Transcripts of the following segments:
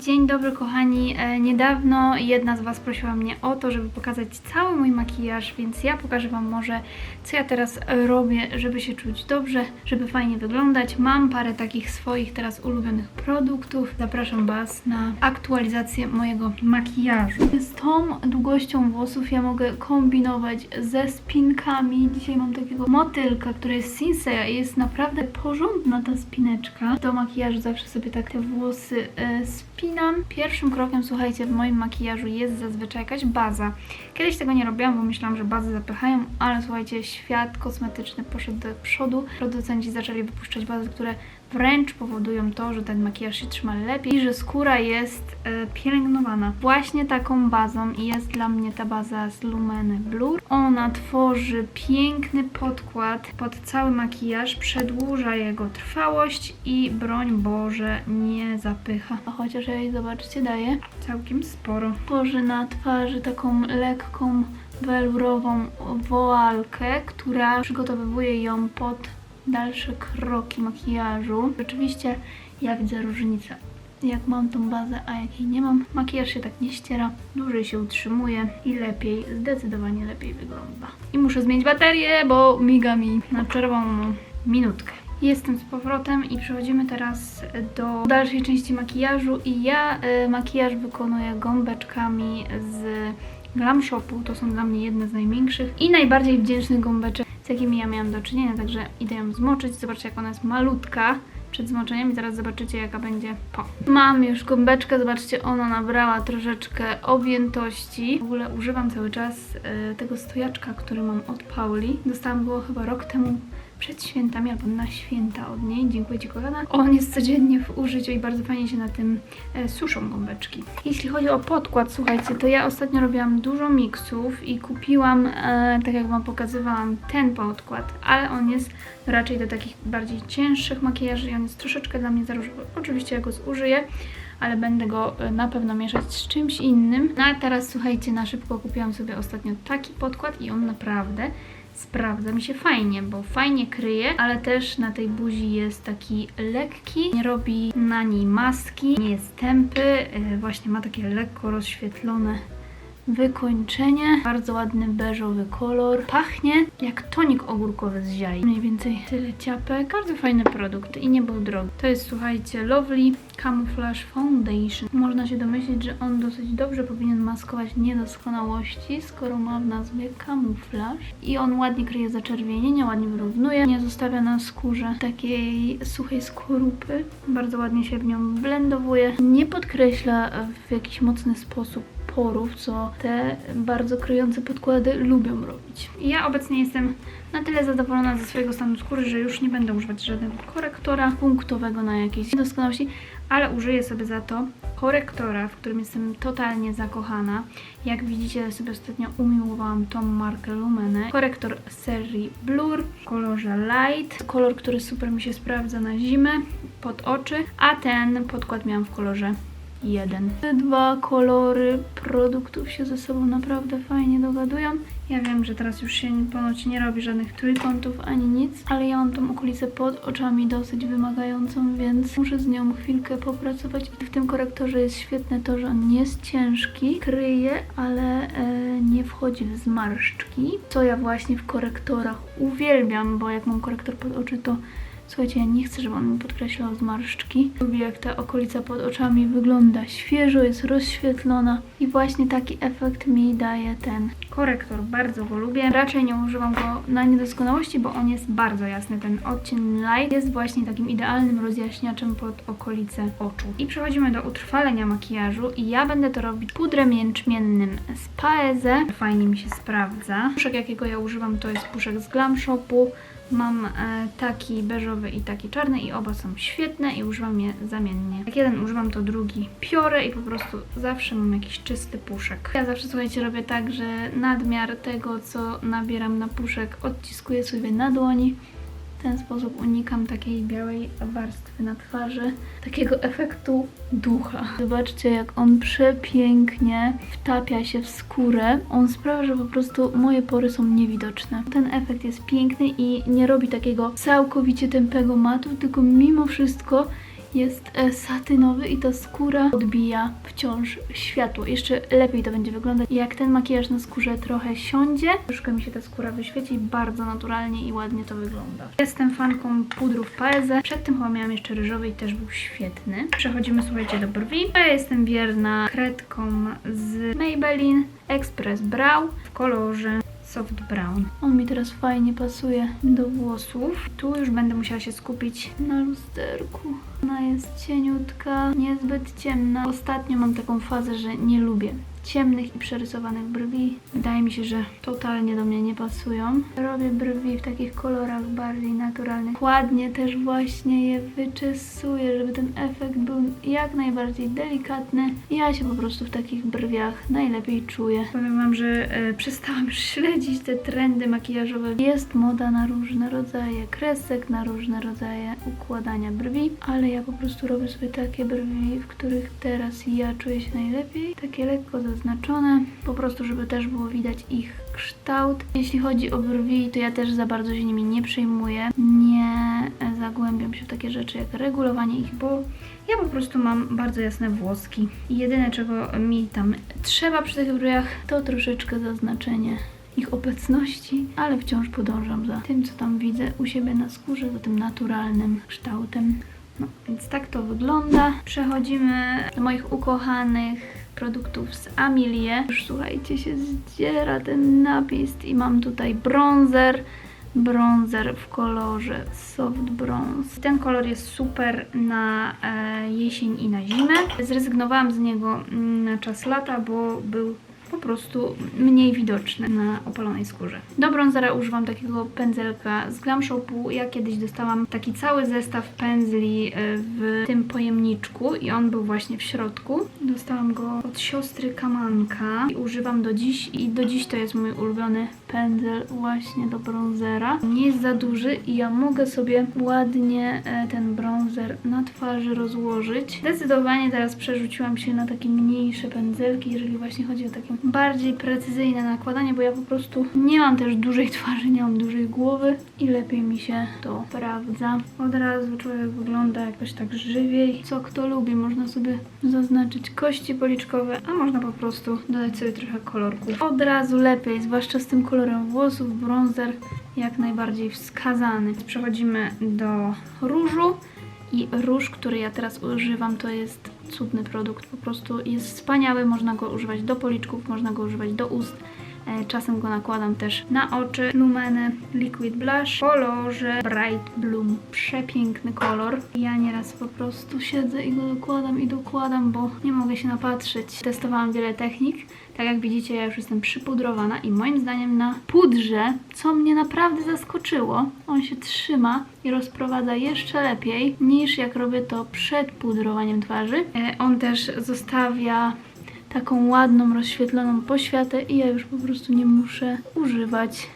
Dzień dobry kochani, E, niedawno jedna z Was prosiła mnie o to, żeby pokazać cały mój makijaż, więc ja pokażę Wam może co ja teraz e, robię, żeby się czuć dobrze, żeby fajnie wyglądać. Mam parę takich swoich teraz ulubionych produktów. Zapraszam Was na aktualizację mojego makijażu. Z tą długością włosów ja mogę kombinować ze spinkami. Dzisiaj mam takiego motylka, który jest Sinsea i jest naprawdę porządna ta spineczka. Do makijażu zawsze sobie tak te włosy e, spinam. Pierwszym krokiem, słuchajcie, w moim makijażu jest zazwyczaj jakaś baza. Kiedyś tego nie robiłam, bo myślałam, że bazy zapychają, ale słuchajcie, świat kosmetyczny poszedł do przodu. Producenci zaczęli wypuszczać bazy, które wręcz powodują to, że ten makijaż się trzyma lepiej i że skóra jest e, pielęgnowana. Właśnie taką bazą jest dla mnie ta baza z Lumene Blur. Ona tworzy piękny podkład pod cały makijaż, przedłuża jego trwałość i broń Boże nie zapycha. A chociaż jej, zobaczcie, daję całkiem sporo. Tworzy na twarzy taką lekką welurową woalkę, która przygotowuje ją pod dalsze kroki makijażu. Rzeczywiście ja widzę różnicę. Jak mam tą bazę, a jak jej nie mam, makijaż się tak nie ściera, dłużej się utrzymuje i lepiej, zdecydowanie lepiej wygląda. I muszę zmienić baterię, bo miga mi na czerwoną minutkę. Jestem z powrotem i przechodzimy teraz do dalszej części makijażu i ja y, makijaż wykonuję gąbeczkami z Glam Shopu. To są dla mnie jedne z największych i najbardziej wdzięcznych gąbeczek, jakimi ja miałam do czynienia, także idę ją zmoczyć. Zobaczcie jak ona jest malutka przed zmoczeniem i zaraz zobaczycie jaka będzie po. Mam już gąbeczkę, zobaczcie ona nabrała troszeczkę objętości. W ogóle używam cały czas y, tego stojaczka, który mam od Pauli. Dostałam go chyba rok temu przed świętami albo na święta od niej. Dziękuję Ci kochana. On jest codziennie w użyciu i bardzo fajnie się na tym e, suszą gąbeczki. Jeśli chodzi o podkład, słuchajcie, to ja ostatnio robiłam dużo miksów i kupiłam, e, tak jak Wam pokazywałam, ten podkład, ale on jest raczej do takich bardziej cięższych makijaży i on jest troszeczkę dla mnie za różowy. Oczywiście ja go zużyję, ale będę go e, na pewno mieszać z czymś innym. No a teraz słuchajcie, na szybko kupiłam sobie ostatnio taki podkład i on naprawdę sprawdza mi się fajnie, bo fajnie kryje, ale też na tej buzi jest taki lekki, nie robi na niej maski, nie jest tępy, yy, właśnie ma takie lekko rozświetlone wykończenie, bardzo ładny beżowy kolor, pachnie jak tonik ogórkowy z ziai. Mniej więcej tyle ciapek, bardzo fajny produkt i nie był drogi. To jest słuchajcie Lovely Camouflage Foundation. Można się domyślić, że on dosyć dobrze powinien maskować niedoskonałości, skoro ma w nazwie kamuflaż. I on ładnie kryje zaczerwienienia, ładnie wyrównuje, nie zostawia na skórze takiej suchej skorupy. Bardzo ładnie się w nią blendowuje, nie podkreśla w jakiś mocny sposób porów, co te bardzo kryjące podkłady lubią robić. Ja obecnie jestem na tyle zadowolona ze swojego stanu skóry, że już nie będę używać żadnego korektora punktowego na jakieś niedoskonałości, ale użyję sobie za to korektora, w którym jestem totalnie zakochana. Jak widzicie, sobie ostatnio umiłowałam tą markę Lumene. Korektor serii Blur w kolorze Light. Kolor, który super mi się sprawdza na zimę, pod oczy, a ten podkład miałam w kolorze jeden. Te dwa kolory produktów się ze sobą naprawdę fajnie dogadują. Ja wiem, że teraz już się ponoć nie robi żadnych trójkątów ani nic, ale ja mam tą okolicę pod oczami dosyć wymagającą, więc muszę z nią chwilkę popracować. I w tym korektorze jest świetne to, że on nie jest ciężki, kryje, ale e, nie wchodzi w zmarszczki, co ja właśnie w korektorach uwielbiam, bo jak mam korektor pod oczy, to Słuchajcie, ja nie chcę, żeby on mi podkreślał zmarszczki. Lubię, jak ta okolica pod oczami wygląda świeżo, jest rozświetlona i właśnie taki efekt mi daje ten korektor. Bardzo go lubię. Raczej nie używam go na niedoskonałości, bo on jest bardzo jasny. Ten odcień light jest właśnie takim idealnym rozjaśniaczem pod okolice oczu. I przechodzimy do utrwalenia makijażu i ja będę to robić pudrem jęczmiennym z Paeze. Fajnie mi się sprawdza. Puszek, jakiego ja używam, to jest puszek z Glam Shopu. Mam e, taki beżowy i taki czarny i oba są świetne i używam je zamiennie. Jak jeden używam, to drugi piorę i po prostu zawsze mam jakiś czysty puszek. Ja zawsze, słuchajcie, robię tak, że nadmiar tego, co nabieram na puszek, odciskuję sobie na dłoni. W ten sposób unikam takiej białej warstwy na twarzy, takiego efektu ducha. Zobaczcie, jak on przepięknie wtapia się w skórę. On sprawia, że po prostu moje pory są niewidoczne. Ten efekt jest piękny i nie robi takiego całkowicie tępego matu, tylko mimo wszystko jest e, satynowy i ta skóra odbija wciąż światło. Jeszcze lepiej to będzie wyglądać, jak ten makijaż na skórze trochę siądzie. Troszkę mi się ta skóra wyświeci, bardzo naturalnie i ładnie to wygląda. Jestem fanką pudrów Paese. Przed tym chyba miałam jeszcze ryżowy i też był świetny. Przechodzimy, słuchajcie, do brwi. Ja jestem wierna kredką z Maybelline Express Brow w kolorze soft brown. On mi teraz fajnie pasuje do włosów. Tu już będę musiała się skupić na lusterku. Ona jest cieniutka, niezbyt ciemna. Ostatnio mam taką fazę, że nie lubię ciemnych i przerysowanych brwi. Wydaje mi się, że totalnie do mnie nie pasują. Robię brwi w takich kolorach bardziej naturalnych. Ładnie też właśnie je wyczesuję, żeby ten efekt był jak najbardziej delikatny. Ja się po prostu w takich brwiach najlepiej czuję. Powiem Wam, że e, przestałam śledzić te trendy makijażowe. Jest moda na różne rodzaje kresek, na różne rodzaje układania brwi, ale ja po prostu robię sobie takie brwi, w których teraz ja czuję się najlepiej. Takie lekko zaznaczone, po prostu, żeby też było widać ich kształt. Jeśli chodzi o brwi, to ja też za bardzo się nimi nie przejmuję. Nie zagłębiam się w takie rzeczy jak regulowanie ich, bo ja po prostu mam bardzo jasne włoski. Jedyne, czego mi tam trzeba przy tych brwiach, to troszeczkę zaznaczenie ich obecności, ale wciąż podążam za tym, co tam widzę u siebie na skórze, za tym naturalnym kształtem. No, więc tak to wygląda. Przechodzimy do moich ukochanych produktów z Amilie. Już słuchajcie, się zdziera ten napis i mam tutaj bronzer. Bronzer w kolorze soft bronze. Ten kolor jest super na e, jesień i na zimę. Zrezygnowałam z niego mm, na czas lata, bo był po prostu mniej widoczny na opalonej skórze. Do bronzera używam takiego pędzelka z Glam Shopu. Ja kiedyś dostałam taki cały zestaw pędzli e, w tym pojemniczku i on był właśnie w środku. Dostałam go od siostry Kamanka i używam do dziś i do dziś to jest mój ulubiony pędzel właśnie do bronzera. Nie jest za duży i ja mogę sobie ładnie e, ten bronzer na twarzy rozłożyć. Zdecydowanie teraz przerzuciłam się na takie mniejsze pędzelki, jeżeli właśnie chodzi o takie bardziej precyzyjne nakładanie, bo ja po prostu nie mam też dużej twarzy, nie mam dużej głowy i lepiej mi się to sprawdza. Od razu człowiek wygląda jakoś tak żywiej. Co kto lubi, można sobie zaznaczyć kości policzkowe, a można po prostu dodać sobie trochę kolorku. Od razu lepiej, zwłaszcza z tym kolorem włosów, bronzer jak najbardziej wskazany. Przechodzimy do różu. I róż, który ja teraz używam, to jest cudny produkt. Po prostu jest wspaniały, można go używać do policzków, można go używać do ust. E, Czasem go nakładam też na oczy. Lumene Liquid Blush w kolorze Bright Bloom. Przepiękny kolor. Ja nieraz po prostu siedzę i go dokładam i dokładam, bo nie mogę się napatrzeć. Testowałam wiele technik. Tak jak widzicie, ja już jestem przypudrowana i moim zdaniem na pudrze, co mnie naprawdę zaskoczyło, on się trzyma i rozprowadza jeszcze lepiej niż jak robię to przed pudrowaniem twarzy. E, On też zostawia taką ładną, rozświetloną poświatę i ja już po prostu nie muszę używać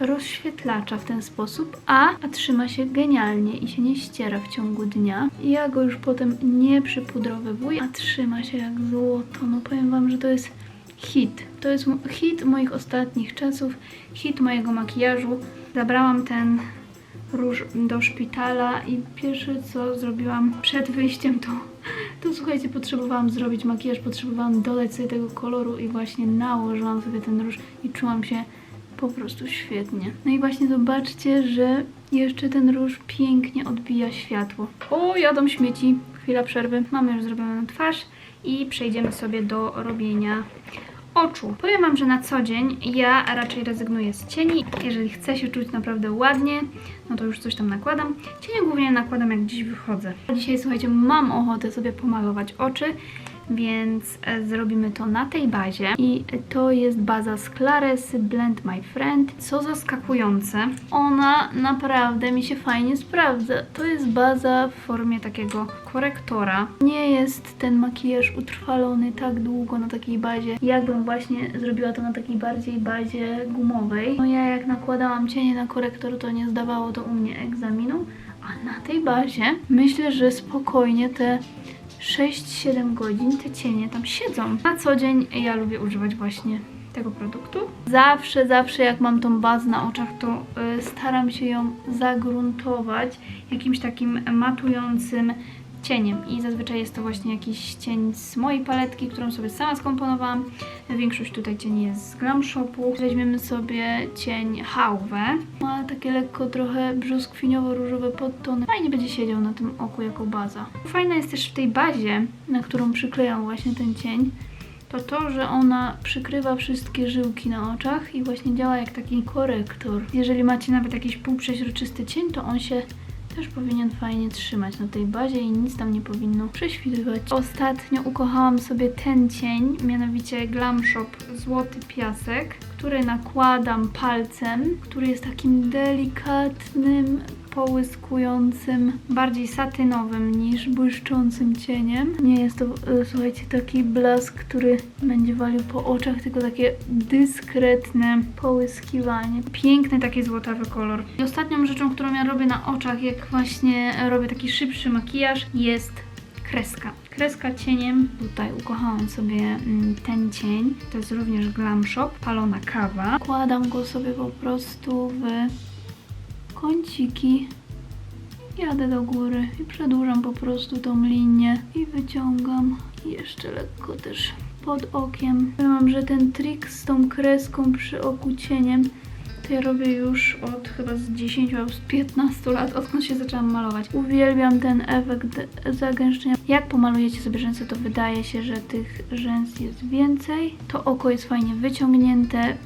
rozświetlacza w ten sposób, a, a trzyma się genialnie i się nie ściera w ciągu dnia. Ja go już potem nie przypudrowywuję, a trzyma się jak złoto. No powiem Wam, że to jest hit. To jest hit moich ostatnich czasów, hit mojego makijażu. Zabrałam ten róż do szpitala i pierwsze co zrobiłam przed wyjściem to, to słuchajcie, potrzebowałam zrobić makijaż, potrzebowałam dodać sobie tego koloru i właśnie nałożyłam sobie ten róż i czułam się po prostu świetnie. No i właśnie zobaczcie, że jeszcze ten róż pięknie odbija światło. O, jadą śmieci. Chwila przerwy. Mamy już zrobioną twarz i przejdziemy sobie do robienia oczu. Powiem Wam, że na co dzień ja raczej rezygnuję z cieni. Jeżeli chcę się czuć naprawdę ładnie, no to już coś tam nakładam. Cienie głównie nakładam jak dziś wychodzę. Dzisiaj, słuchajcie, mam ochotę sobie pomalować oczy, więc e, zrobimy to na tej bazie. I to jest baza z Claresy Blend My Friend. Co zaskakujące, ona naprawdę mi się fajnie sprawdza. To jest baza w formie takiego korektora. Nie jest ten makijaż utrwalony tak długo na takiej bazie, jakbym właśnie zrobiła to na takiej bardziej bazie gumowej. No ja jak nakładałam cienie na korektor, to nie zdawało to u mnie egzaminu, a na tej bazie myślę, że spokojnie te 6-7 godzin te cienie tam siedzą. Na co dzień ja lubię używać właśnie tego produktu. Zawsze, zawsze jak mam tą bazę na oczach, to y, staram się ją zagruntować jakimś takim matującym cieniem i zazwyczaj jest to właśnie jakiś cień z mojej paletki, którą sobie sama skomponowałam. Większość tutaj cieni jest z Glam Shopu. Weźmiemy sobie cień Hauwę. Ma takie lekko trochę brzoskwiniowo-różowe podtony. Fajnie będzie siedział na tym oku jako baza. Fajna jest też w tej bazie, na którą przyklejam właśnie ten cień, to to, że ona przykrywa wszystkie żyłki na oczach i właśnie działa jak taki korektor. Jeżeli macie nawet jakiś półprzeźroczysty cień, to on się też powinien fajnie trzymać na tej bazie i nic tam nie powinno prześwitywać. Ostatnio ukochałam sobie ten cień, mianowicie Glam Shop Złoty Piasek, który nakładam palcem, który jest takim delikatnym, połyskującym, bardziej satynowym niż błyszczącym cieniem. Nie jest to, e, słuchajcie, taki blask, który będzie walił po oczach, tylko takie dyskretne połyskiwanie. Piękny taki złotawy kolor. I ostatnią rzeczą, którą ja robię na oczach, jak właśnie robię taki szybszy makijaż, jest kreska. Kreska cieniem. Tutaj ukochałam sobie mm, ten cień. To jest również Glam Shop, palona kawa. Kładam go sobie po prostu w kąciki. Jadę do góry i przedłużam po prostu tą linię i wyciągam. Jeszcze lekko też pod okiem. Wam, że ten trik z tą kreską przy oku cieniem to ja robię już od chyba z 10 albo z 15 lat, odkąd się zaczęłam malować. Uwielbiam ten efekt zagęszczenia. Jak pomalujecie sobie rzęsy, to wydaje się, że tych rzęs jest więcej. To oko jest fajnie wyciągnięte,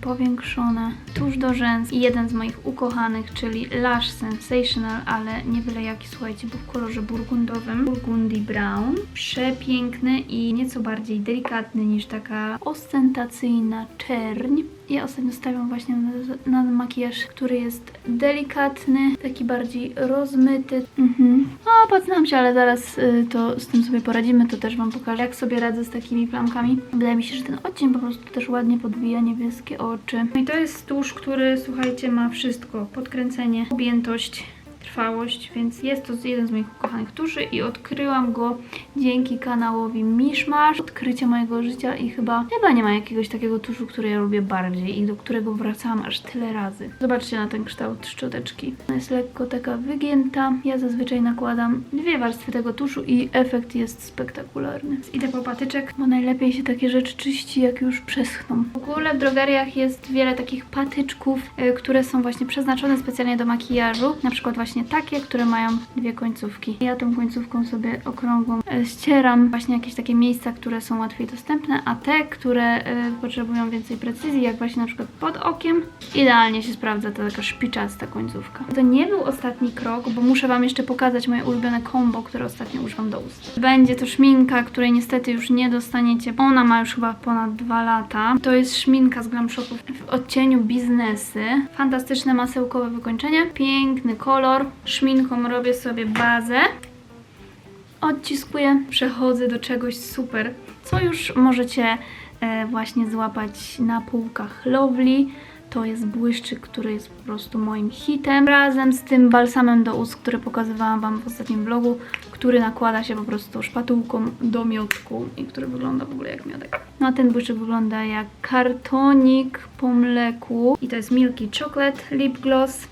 powiększone tuż do rzęs i jeden z moich ukochanych, czyli Lash Sensational, ale nie byle jaki, słuchajcie, bo w kolorze burgundowym, Burgundy Brown. Przepiękny i nieco bardziej delikatny niż taka ostentacyjna czerń. Ja ostatnio stawiam właśnie na, na makijaż, który jest delikatny, taki bardziej rozmyty. Mhm. O, poznam się, ale zaraz y, to z tym sobie poradzimy, to też Wam pokażę, jak sobie radzę z takimi plamkami. Wydaje mi się, że ten odcień po prostu też ładnie podbija niebieskie oczy. No i to jest tusz, który, słuchajcie, ma wszystko. Podkręcenie, objętość, trwałość, więc jest to jeden z moich ukochanych tuszy i odkryłam go dzięki kanałowi Mishmash. Odkrycie mojego życia i chyba, chyba nie ma jakiegoś takiego tuszu, który ja lubię bardziej i do którego wracałam aż tyle razy. Zobaczcie na ten kształt szczoteczki. Ona jest lekko taka wygięta. Ja zazwyczaj nakładam dwie warstwy tego tuszu i efekt jest spektakularny. Idę po patyczek, bo najlepiej się takie rzeczy czyści, jak już przeschną. W ogóle w drogeriach jest wiele takich patyczków, y, które są właśnie przeznaczone specjalnie do makijażu. Na przykład właśnie takie, które mają dwie końcówki. Ja tą końcówką sobie okrągłą e, ścieram właśnie jakieś takie miejsca, które są łatwiej dostępne, a te, które e, potrzebują więcej precyzji, jak właśnie na przykład pod okiem, idealnie się sprawdza ta taka szpiczasta końcówka. To nie był ostatni krok, bo muszę Wam jeszcze pokazać moje ulubione combo, które ostatnio używam do ust. Będzie to szminka, której niestety już nie dostaniecie. Ona ma już chyba ponad dwa lata. To jest szminka z Glam Shopu w odcieniu biznesy. Fantastyczne masełkowe wykończenie, piękny kolor. Szminką robię sobie bazę odciskuję, przechodzę do czegoś super, co już możecie e, właśnie złapać na półkach Lovely. To jest błyszczyk, który jest po prostu moim hitem. Razem z tym balsamem do ust, który pokazywałam Wam w ostatnim vlogu, który nakłada się po prostu szpatułką do miodku i który wygląda w ogóle jak miodek. No a ten błyszczyk wygląda jak kartonik po mleku i to jest Milky Chocolate Lip Gloss.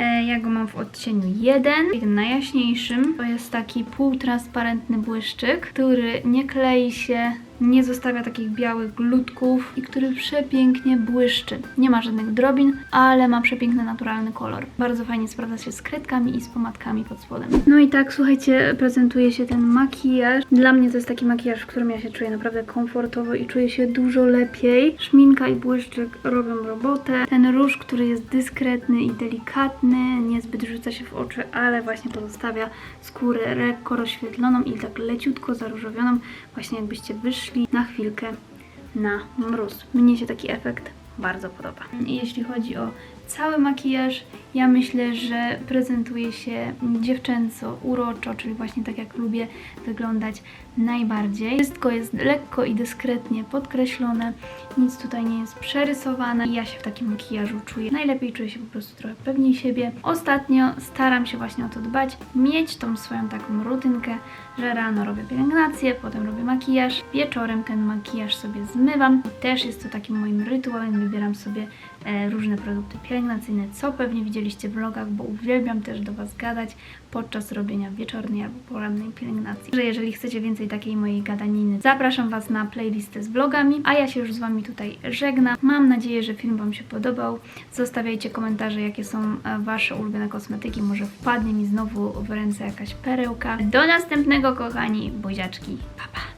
E, Ja go mam w odcieniu 1, tym najjaśniejszym. To jest taki półtransparentny błyszczyk, który nie klei się, nie zostawia takich białych glutków i który przepięknie błyszczy. Nie ma żadnych drobin, ale ma przepiękny, naturalny kolor. Bardzo fajnie sprawdza się z kredkami i z pomadkami pod spodem. No i tak, słuchajcie, prezentuje się ten makijaż. Dla mnie to jest taki makijaż, w którym ja się czuję naprawdę komfortowo i czuję się dużo lepiej. Szminka i błyszczyk robią robotę. Ten róż, który jest dyskretny i delikatny, niezbyt rzuca się w oczy, ale właśnie pozostawia skórę lekko rozświetloną i tak leciutko zaróżowioną, właśnie jakbyście wyszli na chwilkę na mróz. Mnie się taki efekt bardzo podoba. Jeśli chodzi o cały makijaż, ja myślę, że prezentuje się dziewczęco, uroczo, czyli właśnie tak jak lubię wyglądać najbardziej. Wszystko jest lekko i dyskretnie podkreślone, nic tutaj nie jest przerysowane ja się w takim makijażu czuję. Najlepiej czuję się po prostu trochę pewniej siebie. Ostatnio staram się właśnie o to dbać, mieć tą swoją taką rutynkę, że rano robię pielęgnację, potem robię makijaż, wieczorem ten makijaż sobie zmywam też jest to takim moim rytuałem, wybieram sobie różne produkty pielęgnacyjne, co pewnie widzieliście w vlogach, bo uwielbiam też do Was gadać podczas robienia wieczornej albo porannej pielęgnacji. Że jeżeli chcecie więcej takiej mojej gadaniny, zapraszam Was na playlistę z vlogami, a ja się już z Wami tutaj żegnam. Mam nadzieję, że film Wam się podobał. Zostawiajcie komentarze, jakie są e, Wasze ulubione kosmetyki, może wpadnie mi znowu w ręce jakaś perełka. Do następnego, kochani, buziaczki, pa pa!